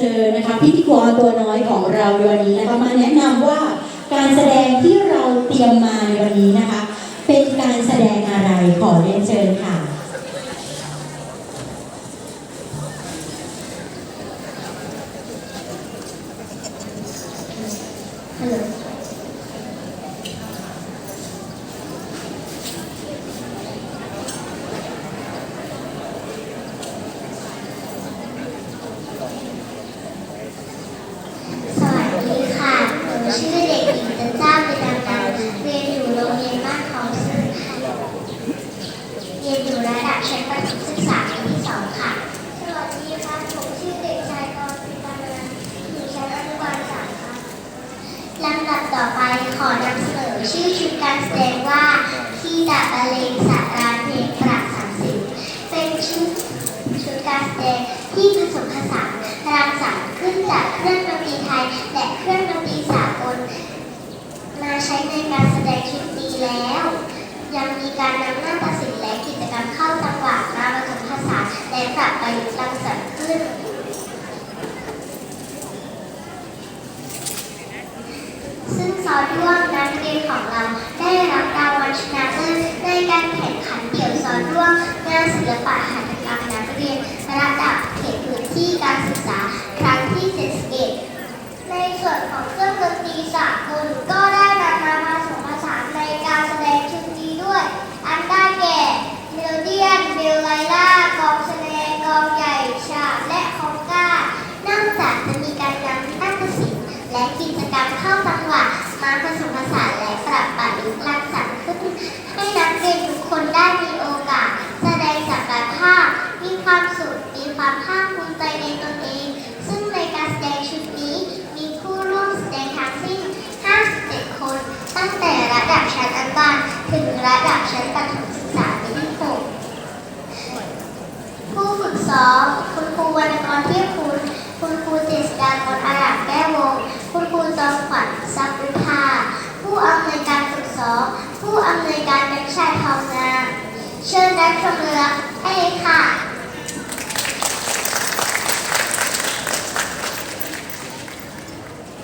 เจอนะคะพิธีกรตัวน้อยของเราในวันนี้นะคะมาแนะนำว่าการแสดงที่เราเตรียมมาในวันนี้นะคะ เป็นการแสดงอะไรขอเรียนเชิญค่ะสวัสดีค่ะ หนูชื่อเด็กหญิงจันเจ้าเป็นนางดาวเรียนอยู่โรงเรียนบ้านคลองซื่อค่ะ เรียนอยู่ระดับชั้นประถมศึกษาปีที่สองค่ะ สวัสดีค่ะ ผมชื่อเด็กชายกรปิตานันอยู่ชั้นอนุบาลสามค่ะ ลำดับต่อไปขอนำเสนอชื่อชุดการแสดงว่าที่ดาบะเลงสาราเพลงปราสามสิบเป็นชุดชุดการแสดงที่ผสมผสานรังสรรค์ขึ้นจากเครื่องดนตรีไทย และเครื่องดนตรีสากล มาใช้ในการแสดงชุดนี้แล้ว ยังมีการนำหน้าตศิลป์และกิจกรรมเข้าจังหวะมาผสมผสานและปรับประยุกต์รังสรรค์ขึ้น ซึ่งซอด้วงนักเรียนของเรา สองคุณครูวรรณกรเทียบคุณ คุณครูเจษดากรอารามแก้วง คุณครูจอมขวัญสัพพุทธาผู้อำนวยการฝึกสองผู้อำนวยการนักชาติทอง